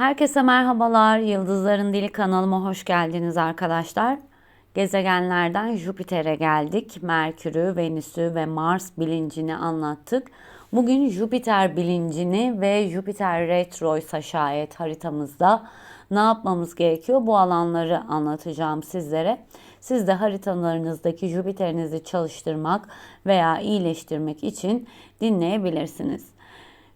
Herkese merhabalar. Yıldızların Dili kanalıma hoş geldiniz arkadaşlar. Gezegenlerden Jüpiter'e geldik. Merkür'ü, Venüs'ü ve Mars bilincini anlattık. Bugün Jüpiter bilincini ve Jüpiter retroysa şayet haritamızda ne yapmamız gerekiyor? Bu alanları anlatacağım sizlere. Siz de haritalarınızdaki Jüpiter'inizi çalıştırmak veya iyileştirmek için dinleyebilirsiniz.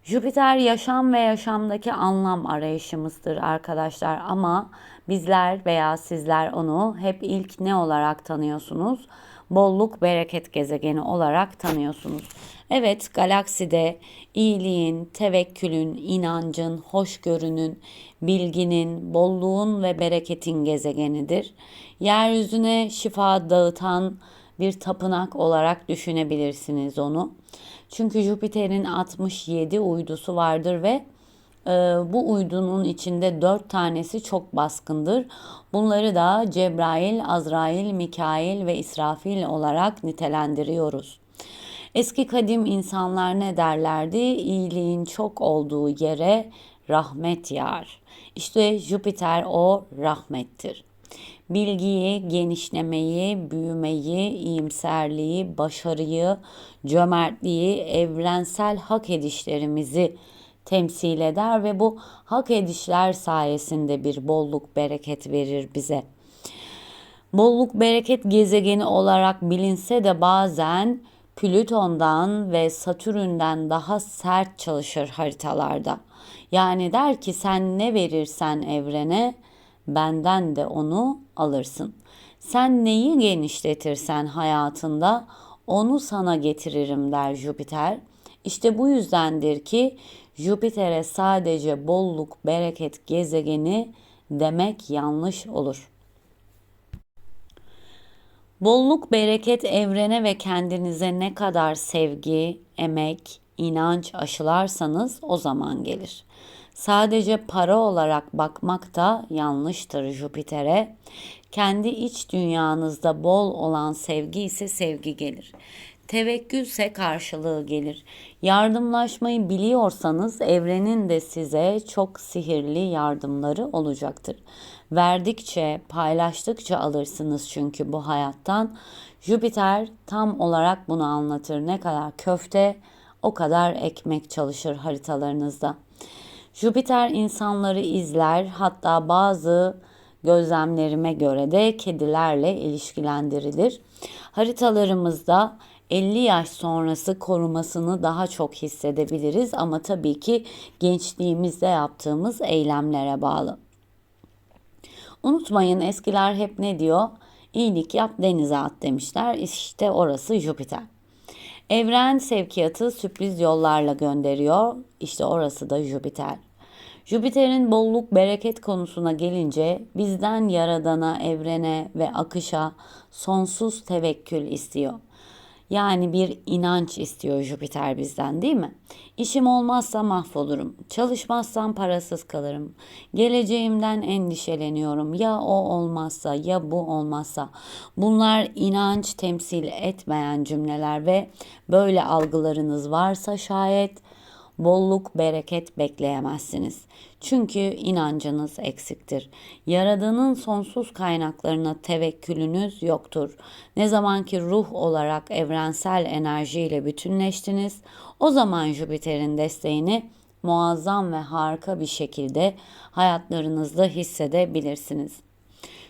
Jüpiter yaşam ve yaşamdaki anlam arayışımızdır arkadaşlar ama bizler veya sizler onu hep ilk ne olarak tanıyorsunuz? Bolluk, bereket gezegeni olarak tanıyorsunuz. Evet, galakside iyiliğin, tevekkülün, inancın, hoşgörünün, bilginin, bolluğun ve bereketin gezegenidir. Yeryüzüne şifa dağıtan bir tapınak olarak düşünebilirsiniz onu. Çünkü Jüpiter'in 67 uydusu vardır ve e, bu uydunun içinde 4 tanesi çok baskındır. Bunları da Cebrail, Azrail, Mikail ve İsrafil olarak nitelendiriyoruz. Eski kadim insanlar ne derlerdi? İyiliğin çok olduğu yere rahmet yağar. İşte Jüpiter o rahmettir bilgiyi, genişlemeyi, büyümeyi, iyimserliği, başarıyı, cömertliği, evrensel hak edişlerimizi temsil eder ve bu hak edişler sayesinde bir bolluk, bereket verir bize. Bolluk, bereket gezegeni olarak bilinse de bazen Plüton'dan ve Satürn'den daha sert çalışır haritalarda. Yani der ki sen ne verirsen evrene benden de onu alırsın. Sen neyi genişletirsen hayatında onu sana getiririm der Jüpiter. İşte bu yüzdendir ki Jüpiter'e sadece bolluk, bereket gezegeni demek yanlış olur. Bolluk, bereket evrene ve kendinize ne kadar sevgi, emek, inanç aşılarsanız o zaman gelir. Sadece para olarak bakmak da yanlıştır Jüpiter'e. Kendi iç dünyanızda bol olan sevgi ise sevgi gelir. Tevekkülse karşılığı gelir. Yardımlaşmayı biliyorsanız evrenin de size çok sihirli yardımları olacaktır. Verdikçe, paylaştıkça alırsınız çünkü bu hayattan. Jüpiter tam olarak bunu anlatır. Ne kadar köfte, o kadar ekmek çalışır haritalarınızda. Jüpiter insanları izler hatta bazı gözlemlerime göre de kedilerle ilişkilendirilir. Haritalarımızda 50 yaş sonrası korumasını daha çok hissedebiliriz ama tabii ki gençliğimizde yaptığımız eylemlere bağlı. Unutmayın eskiler hep ne diyor? İyilik yap denize at demişler. İşte orası Jüpiter. Evren sevkiyatı sürpriz yollarla gönderiyor. İşte orası da Jüpiter. Jüpiter'in bolluk bereket konusuna gelince bizden yaradana, evrene ve akışa sonsuz tevekkül istiyor. Yani bir inanç istiyor Jüpiter bizden değil mi? İşim olmazsa mahvolurum. Çalışmazsam parasız kalırım. Geleceğimden endişeleniyorum. Ya o olmazsa ya bu olmazsa. Bunlar inanç temsil etmeyen cümleler ve böyle algılarınız varsa şayet bolluk, bereket bekleyemezsiniz. Çünkü inancınız eksiktir. Yaradanın sonsuz kaynaklarına tevekkülünüz yoktur. Ne zaman ki ruh olarak evrensel enerjiyle bütünleştiniz, o zaman Jüpiter'in desteğini muazzam ve harika bir şekilde hayatlarınızda hissedebilirsiniz.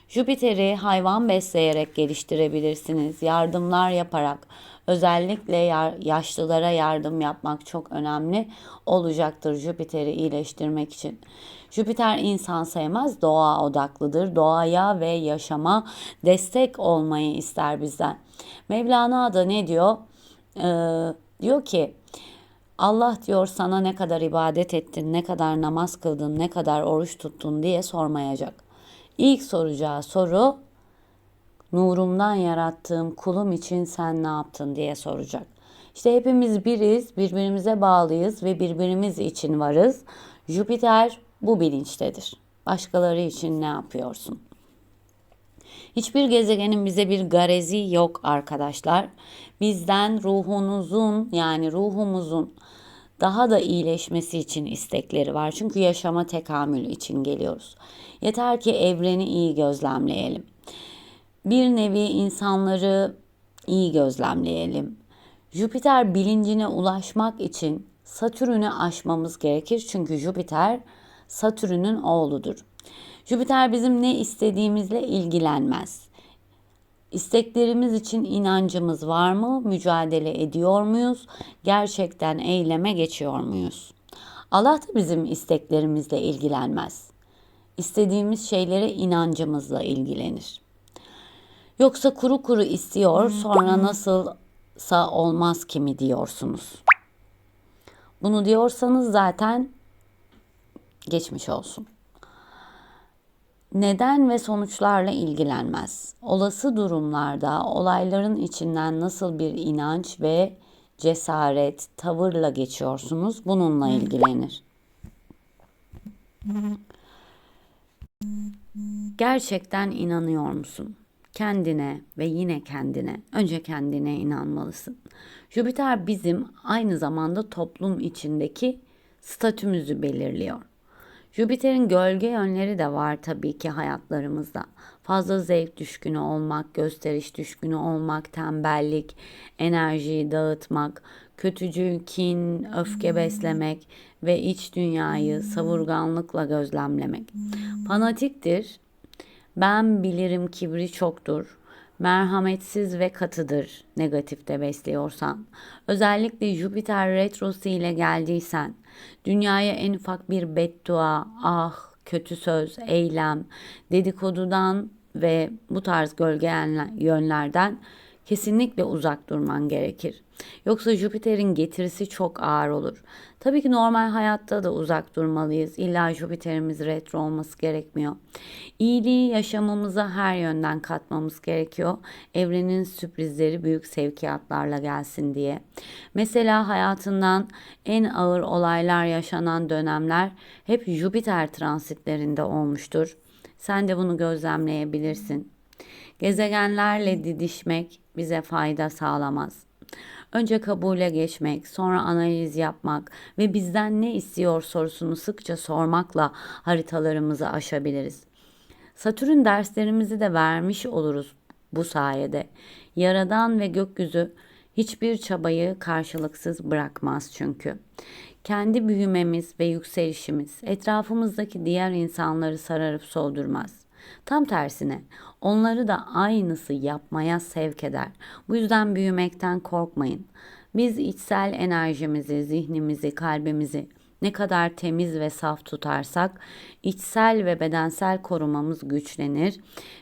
Jüpiter'i hayvan besleyerek geliştirebilirsiniz. Yardımlar yaparak özellikle yaşlılara yardım yapmak çok önemli olacaktır Jüpiter'i iyileştirmek için. Jüpiter insan sevmez, doğa odaklıdır. Doğaya ve yaşama destek olmayı ister bizden. Mevlana da ne diyor? Ee, diyor ki Allah diyor sana ne kadar ibadet ettin, ne kadar namaz kıldın, ne kadar oruç tuttun diye sormayacak. İlk soracağı soru nurumdan yarattığım kulum için sen ne yaptın diye soracak. İşte hepimiz biriz, birbirimize bağlıyız ve birbirimiz için varız. Jüpiter bu bilinçtedir. Başkaları için ne yapıyorsun? Hiçbir gezegenin bize bir garezi yok arkadaşlar. Bizden ruhunuzun yani ruhumuzun daha da iyileşmesi için istekleri var. Çünkü yaşama tekamül için geliyoruz. Yeter ki evreni iyi gözlemleyelim. Bir nevi insanları iyi gözlemleyelim. Jüpiter bilincine ulaşmak için Satürn'ü aşmamız gerekir. Çünkü Jüpiter Satürn'ün oğludur. Jüpiter bizim ne istediğimizle ilgilenmez. İsteklerimiz için inancımız var mı? Mücadele ediyor muyuz? Gerçekten eyleme geçiyor muyuz? Allah da bizim isteklerimizle ilgilenmez. İstediğimiz şeylere inancımızla ilgilenir. Yoksa kuru kuru istiyor, sonra nasılsa olmaz ki mi diyorsunuz? Bunu diyorsanız zaten geçmiş olsun neden ve sonuçlarla ilgilenmez. Olası durumlarda olayların içinden nasıl bir inanç ve cesaret, tavırla geçiyorsunuz bununla ilgilenir. Gerçekten inanıyor musun? Kendine ve yine kendine. Önce kendine inanmalısın. Jüpiter bizim aynı zamanda toplum içindeki statümüzü belirliyor. Jüpiter'in gölge yönleri de var tabii ki hayatlarımızda. Fazla zevk düşkünü olmak, gösteriş düşkünü olmak, tembellik, enerjiyi dağıtmak, kötücül, kin, öfke beslemek ve iç dünyayı savurganlıkla gözlemlemek. Fanatiktir. Ben bilirim kibri çoktur merhametsiz ve katıdır negatifte besliyorsan. Özellikle Jüpiter retrosu ile geldiysen, dünyaya en ufak bir beddua, ah, kötü söz, eylem, dedikodudan ve bu tarz gölge yönlerden kesinlikle uzak durman gerekir. Yoksa Jüpiter'in getirisi çok ağır olur. Tabii ki normal hayatta da uzak durmalıyız. İlla Jüpiter'imiz retro olması gerekmiyor. İyiliği yaşamamıza her yönden katmamız gerekiyor. Evrenin sürprizleri büyük sevkiyatlarla gelsin diye. Mesela hayatından en ağır olaylar yaşanan dönemler hep Jüpiter transitlerinde olmuştur. Sen de bunu gözlemleyebilirsin. Gezegenlerle didişmek bize fayda sağlamaz. Önce kabule geçmek, sonra analiz yapmak ve bizden ne istiyor sorusunu sıkça sormakla haritalarımızı aşabiliriz. Satürn derslerimizi de vermiş oluruz bu sayede. Yaradan ve gökyüzü hiçbir çabayı karşılıksız bırakmaz çünkü. Kendi büyümemiz ve yükselişimiz etrafımızdaki diğer insanları sararıp soldurmaz. Tam tersine onları da aynısı yapmaya sevk eder. Bu yüzden büyümekten korkmayın. Biz içsel enerjimizi, zihnimizi, kalbimizi ne kadar temiz ve saf tutarsak içsel ve bedensel korumamız güçlenir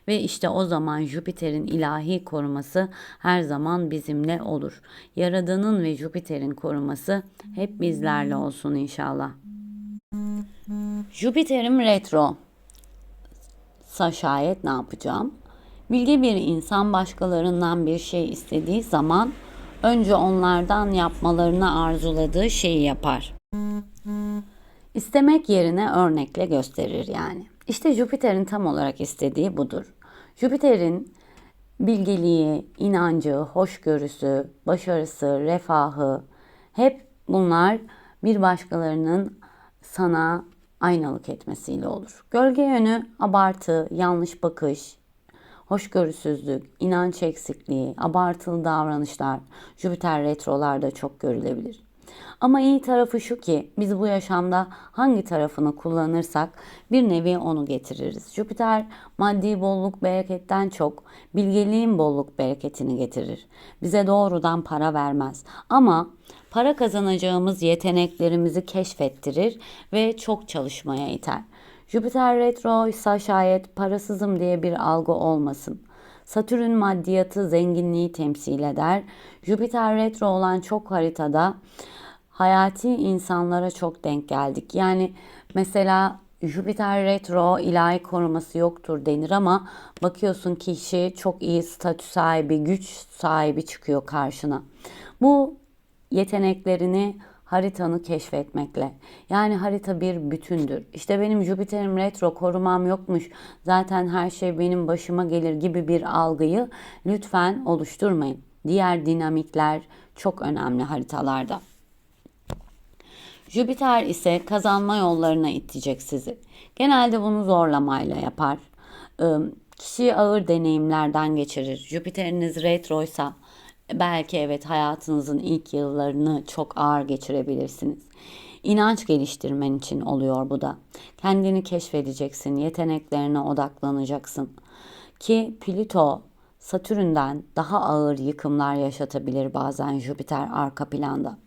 ve işte o zaman Jüpiter'in ilahi koruması her zaman bizimle olur. Yaradan'ın ve Jüpiter'in koruması hep bizlerle olsun inşallah. Jüpiter'im retro şayet ne yapacağım? Bilge bir insan başkalarından bir şey istediği zaman önce onlardan yapmalarını arzuladığı şeyi yapar. İstemek yerine örnekle gösterir yani. İşte Jüpiter'in tam olarak istediği budur. Jüpiter'in bilgeliği, inancı, hoşgörüsü, başarısı, refahı hep bunlar bir başkalarının sana aynalık etmesiyle olur. Gölge yönü abartı, yanlış bakış, hoşgörüsüzlük, inanç eksikliği, abartılı davranışlar Jüpiter retrolarda çok görülebilir. Ama iyi tarafı şu ki biz bu yaşamda hangi tarafını kullanırsak bir nevi onu getiririz. Jüpiter maddi bolluk bereketten çok bilgeliğin bolluk bereketini getirir. Bize doğrudan para vermez ama para kazanacağımız yeteneklerimizi keşfettirir ve çok çalışmaya iter. Jüpiter retro ise şayet parasızım diye bir algı olmasın. Satürn maddiyatı, zenginliği temsil eder. Jüpiter retro olan çok haritada hayati insanlara çok denk geldik. Yani mesela Jüpiter retro ilahi koruması yoktur denir ama bakıyorsun kişi çok iyi statü sahibi, güç sahibi çıkıyor karşına. Bu yeteneklerini haritanı keşfetmekle. Yani harita bir bütündür. İşte benim Jüpiter'im retro korumam yokmuş. Zaten her şey benim başıma gelir gibi bir algıyı lütfen oluşturmayın. Diğer dinamikler çok önemli haritalarda. Jüpiter ise kazanma yollarına itecek sizi. Genelde bunu zorlamayla yapar. Ee, Kişiyi ağır deneyimlerden geçirir. Jüpiter'iniz retroysa belki evet hayatınızın ilk yıllarını çok ağır geçirebilirsiniz. İnanç geliştirmen için oluyor bu da. Kendini keşfedeceksin, yeteneklerine odaklanacaksın. Ki Plüto Satürn'den daha ağır yıkımlar yaşatabilir bazen Jüpiter arka planda.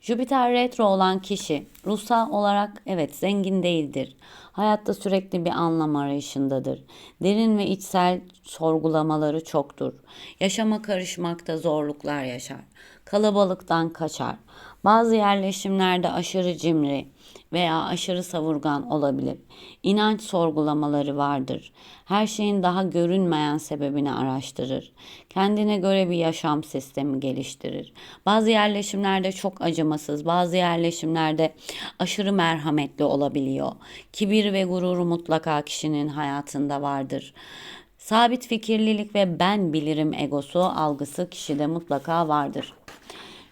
Jüpiter retro olan kişi ruhsal olarak evet zengin değildir. Hayatta sürekli bir anlam arayışındadır. Derin ve içsel sorgulamaları çoktur. Yaşama karışmakta zorluklar yaşar. Kalabalıktan kaçar. Bazı yerleşimlerde aşırı cimri veya aşırı savurgan olabilir. İnanç sorgulamaları vardır. Her şeyin daha görünmeyen sebebini araştırır. Kendine göre bir yaşam sistemi geliştirir. Bazı yerleşimlerde çok acımasız, bazı yerleşimlerde aşırı merhametli olabiliyor. Kibir ve gururu mutlaka kişinin hayatında vardır. Sabit fikirlilik ve ben bilirim egosu algısı kişide mutlaka vardır.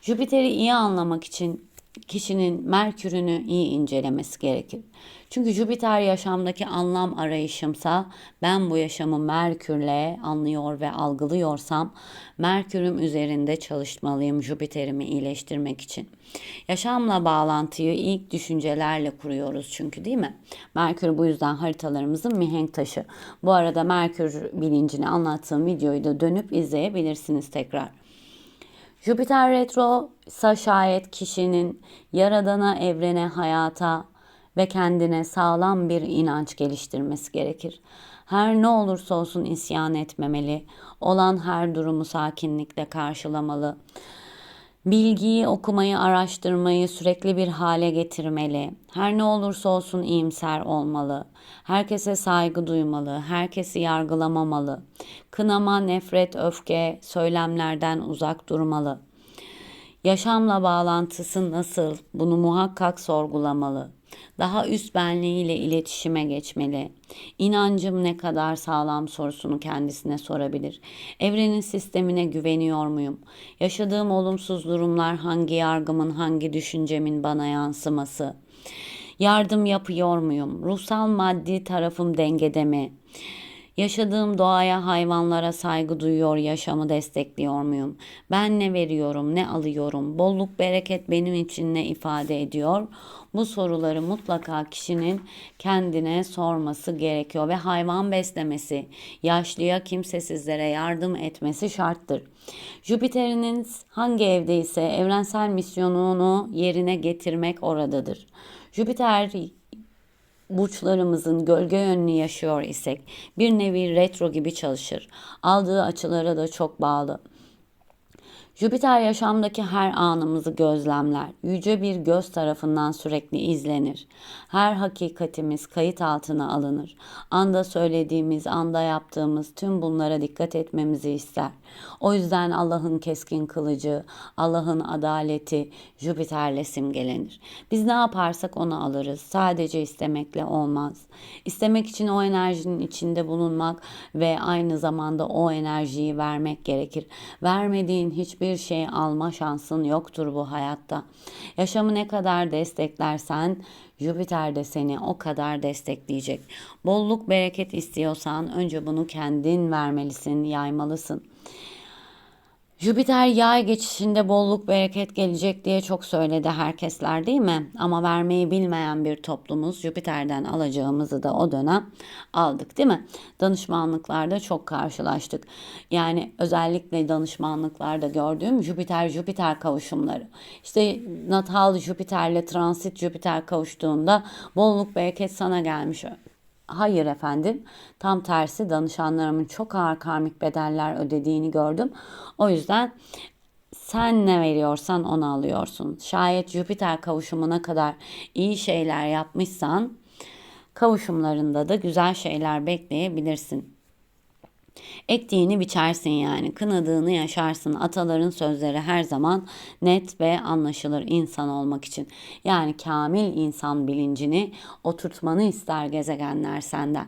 Jüpiter'i iyi anlamak için kişinin Merkür'ünü iyi incelemesi gerekir. Çünkü Jüpiter yaşamdaki anlam arayışımsa ben bu yaşamı Merkür'le anlıyor ve algılıyorsam Merkür'üm üzerinde çalışmalıyım Jüpiter'imi iyileştirmek için. Yaşamla bağlantıyı ilk düşüncelerle kuruyoruz çünkü değil mi? Merkür bu yüzden haritalarımızın mihenk taşı. Bu arada Merkür bilincini anlattığım videoyu da dönüp izleyebilirsiniz tekrar. Jüpiter retro ise şayet kişinin yaradana, evrene, hayata ve kendine sağlam bir inanç geliştirmesi gerekir. Her ne olursa olsun isyan etmemeli, olan her durumu sakinlikle karşılamalı. Bilgiyi, okumayı, araştırmayı sürekli bir hale getirmeli. Her ne olursa olsun iyimser olmalı. Herkese saygı duymalı, herkesi yargılamamalı. Kınama, nefret, öfke, söylemlerden uzak durmalı. Yaşamla bağlantısı nasıl? Bunu muhakkak sorgulamalı. Daha üst benliğiyle iletişime geçmeli. İnancım ne kadar sağlam sorusunu kendisine sorabilir. Evrenin sistemine güveniyor muyum? Yaşadığım olumsuz durumlar hangi yargımın, hangi düşüncemin bana yansıması? Yardım yapıyor muyum? Ruhsal maddi tarafım dengede mi? Yaşadığım doğaya, hayvanlara saygı duyuyor, yaşamı destekliyor muyum? Ben ne veriyorum, ne alıyorum? Bolluk, bereket benim için ne ifade ediyor? Bu soruları mutlaka kişinin kendine sorması gerekiyor ve hayvan beslemesi, yaşlıya, kimsesizlere yardım etmesi şarttır. Jüpiter'in hangi evdeyse evrensel misyonunu yerine getirmek oradadır. Jüpiter burçlarımızın gölge yönünü yaşıyor isek bir nevi retro gibi çalışır. Aldığı açılara da çok bağlı. Jüpiter yaşamdaki her anımızı gözlemler. Yüce bir göz tarafından sürekli izlenir. Her hakikatimiz kayıt altına alınır. Anda söylediğimiz, anda yaptığımız tüm bunlara dikkat etmemizi ister. O yüzden Allah'ın keskin kılıcı, Allah'ın adaleti Jüpiter'le simgelenir. Biz ne yaparsak onu alırız. Sadece istemekle olmaz. İstemek için o enerjinin içinde bulunmak ve aynı zamanda o enerjiyi vermek gerekir. Vermediğin hiçbir şey alma şansın yoktur bu hayatta. Yaşamı ne kadar desteklersen Jüpiter de seni o kadar destekleyecek. Bolluk bereket istiyorsan önce bunu kendin vermelisin, yaymalısın. Jüpiter yay geçişinde bolluk bereket gelecek diye çok söyledi herkesler değil mi? Ama vermeyi bilmeyen bir toplumuz Jüpiter'den alacağımızı da o dönem aldık değil mi? Danışmanlıklarda çok karşılaştık. Yani özellikle danışmanlıklarda gördüğüm Jüpiter Jüpiter kavuşumları. İşte natal Jüpiter'le transit Jüpiter kavuştuğunda bolluk bereket sana gelmiş Hayır efendim. Tam tersi danışanlarımın çok ağır karmik bedeller ödediğini gördüm. O yüzden sen ne veriyorsan onu alıyorsun. Şayet Jüpiter kavuşumuna kadar iyi şeyler yapmışsan kavuşumlarında da güzel şeyler bekleyebilirsin. Ektiğini biçersin yani. Kınadığını yaşarsın. Ataların sözleri her zaman net ve anlaşılır insan olmak için. Yani kamil insan bilincini oturtmanı ister gezegenler senden.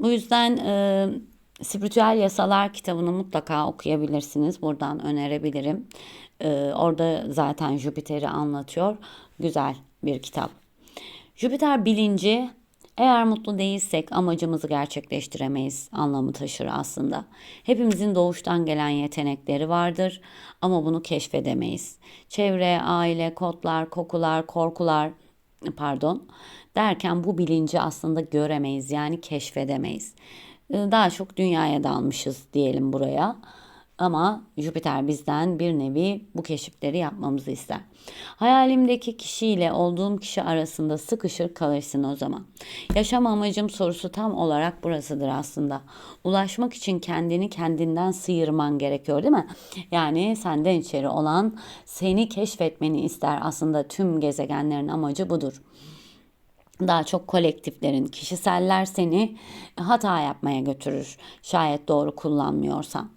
Bu yüzden e, Spiritüel Yasalar kitabını mutlaka okuyabilirsiniz. Buradan önerebilirim. Ee, orada zaten Jüpiter'i anlatıyor. Güzel bir kitap. Jüpiter bilinci eğer mutlu değilsek amacımızı gerçekleştiremeyiz anlamı taşır aslında. Hepimizin doğuştan gelen yetenekleri vardır ama bunu keşfedemeyiz. Çevre, aile, kodlar, kokular, korkular pardon derken bu bilinci aslında göremeyiz yani keşfedemeyiz. Ee, daha çok dünyaya dalmışız diyelim buraya. Ama Jüpiter bizden bir nevi bu keşifleri yapmamızı ister. Hayalimdeki kişiyle olduğum kişi arasında sıkışır kalırsın o zaman. Yaşam amacım sorusu tam olarak burasıdır aslında. Ulaşmak için kendini kendinden sıyırman gerekiyor değil mi? Yani senden içeri olan seni keşfetmeni ister aslında tüm gezegenlerin amacı budur daha çok kolektiflerin, kişiseller seni hata yapmaya götürür. Şayet doğru kullanmıyorsan.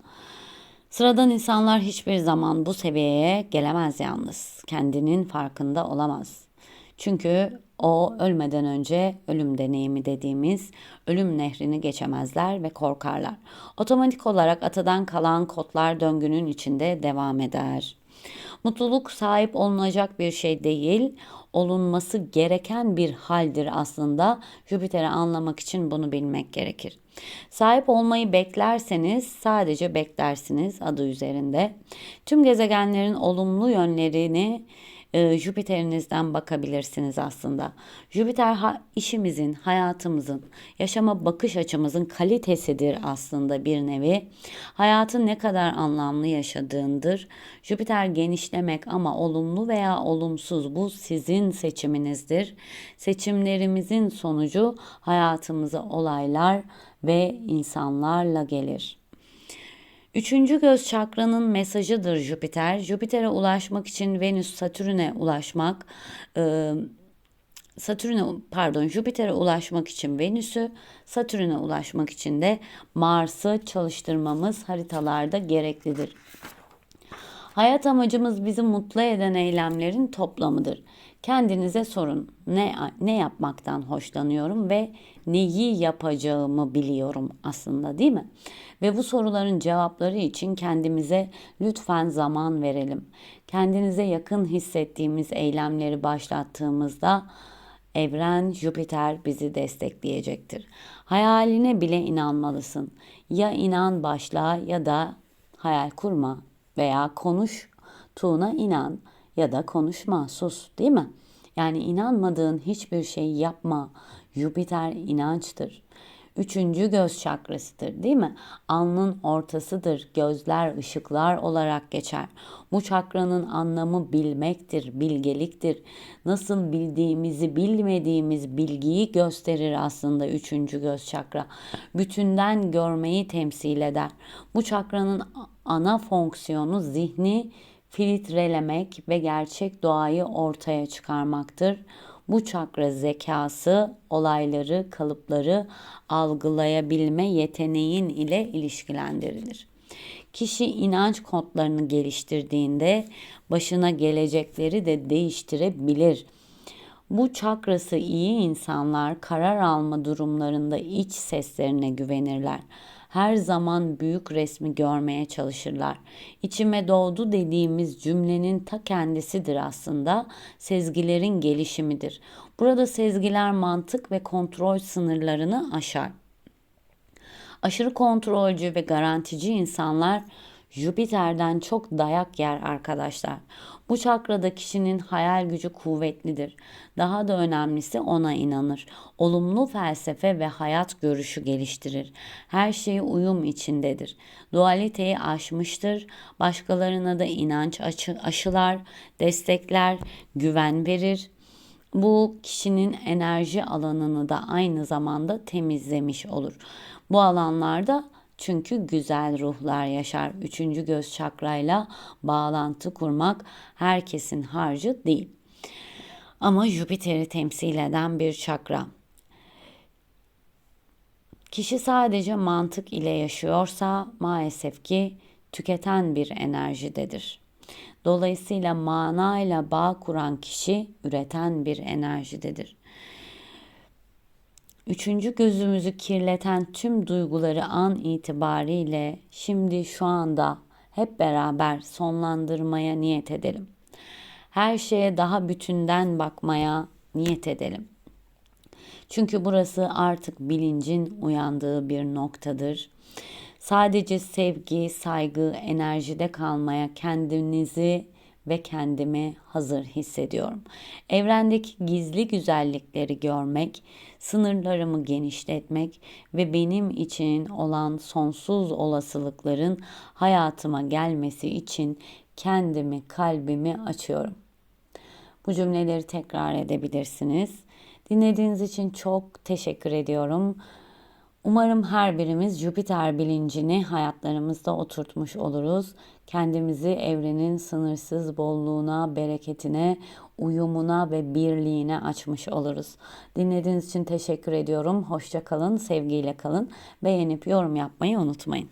Sıradan insanlar hiçbir zaman bu seviyeye gelemez yalnız. Kendinin farkında olamaz. Çünkü o ölmeden önce ölüm deneyimi dediğimiz ölüm nehrini geçemezler ve korkarlar. Otomatik olarak atadan kalan kodlar döngünün içinde devam eder. Mutluluk sahip olunacak bir şey değil, olunması gereken bir haldir aslında. Jüpiter'i anlamak için bunu bilmek gerekir. Sahip olmayı beklerseniz sadece beklersiniz adı üzerinde. Tüm gezegenlerin olumlu yönlerini e, Jüpiter'inizden bakabilirsiniz aslında. Jüpiter ha, işimizin, hayatımızın, yaşama bakış açımızın kalitesidir aslında bir nevi. Hayatın ne kadar anlamlı yaşadığındır. Jüpiter genişlemek ama olumlu veya olumsuz bu sizin seçiminizdir. Seçimlerimizin sonucu hayatımıza olaylar ve insanlarla gelir. Üçüncü göz çakranın mesajıdır Jüpiter. Jüpiter'e ulaşmak için Venüs Satürn'e ulaşmak, e, Satürn'e pardon Jüpiter'e ulaşmak için Venüs'ü, Satürn'e ulaşmak için de Mars'ı çalıştırmamız haritalarda gereklidir. Hayat amacımız bizi mutlu eden eylemlerin toplamıdır. Kendinize sorun. Ne ne yapmaktan hoşlanıyorum ve neyi yapacağımı biliyorum aslında değil mi? Ve bu soruların cevapları için kendimize lütfen zaman verelim. Kendinize yakın hissettiğimiz eylemleri başlattığımızda evren Jüpiter bizi destekleyecektir. Hayaline bile inanmalısın. Ya inan başla ya da hayal kurma veya konuş tuğuna inan ya da konuşma sus değil mi? Yani inanmadığın hiçbir şey yapma. Jüpiter inançtır. Üçüncü göz çakrasıdır değil mi? Alnın ortasıdır. Gözler ışıklar olarak geçer. Bu çakranın anlamı bilmektir, bilgeliktir. Nasıl bildiğimizi bilmediğimiz bilgiyi gösterir aslında üçüncü göz çakra. Bütünden görmeyi temsil eder. Bu çakranın ana fonksiyonu zihni filtrelemek ve gerçek doğayı ortaya çıkarmaktır. Bu çakra zekası olayları, kalıpları algılayabilme yeteneğin ile ilişkilendirilir. Kişi inanç kodlarını geliştirdiğinde başına gelecekleri de değiştirebilir. Bu çakrası iyi insanlar karar alma durumlarında iç seslerine güvenirler her zaman büyük resmi görmeye çalışırlar. İçime doğdu dediğimiz cümlenin ta kendisidir aslında. Sezgilerin gelişimidir. Burada sezgiler mantık ve kontrol sınırlarını aşar. Aşırı kontrolcü ve garantici insanlar Jüpiter'den çok dayak yer arkadaşlar. Bu çakrada kişinin hayal gücü kuvvetlidir. Daha da önemlisi ona inanır. Olumlu felsefe ve hayat görüşü geliştirir. Her şeyi uyum içindedir. Dualiteyi aşmıştır. Başkalarına da inanç aşılar, destekler, güven verir. Bu kişinin enerji alanını da aynı zamanda temizlemiş olur. Bu alanlarda çünkü güzel ruhlar yaşar. Üçüncü göz çakrayla bağlantı kurmak herkesin harcı değil. Ama Jüpiter'i temsil eden bir çakra. Kişi sadece mantık ile yaşıyorsa maalesef ki tüketen bir enerjidedir. Dolayısıyla manayla bağ kuran kişi üreten bir enerjidedir. Üçüncü gözümüzü kirleten tüm duyguları an itibariyle şimdi şu anda hep beraber sonlandırmaya niyet edelim. Her şeye daha bütünden bakmaya niyet edelim. Çünkü burası artık bilincin uyandığı bir noktadır. Sadece sevgi, saygı, enerjide kalmaya kendinizi ve kendimi hazır hissediyorum. Evrendeki gizli güzellikleri görmek, sınırlarımı genişletmek ve benim için olan sonsuz olasılıkların hayatıma gelmesi için kendimi, kalbimi açıyorum. Bu cümleleri tekrar edebilirsiniz. Dinlediğiniz için çok teşekkür ediyorum. Umarım her birimiz Jüpiter bilincini hayatlarımızda oturtmuş oluruz. Kendimizi evrenin sınırsız bolluğuna, bereketine, uyumuna ve birliğine açmış oluruz. Dinlediğiniz için teşekkür ediyorum. Hoşça kalın, sevgiyle kalın. Beğenip yorum yapmayı unutmayın.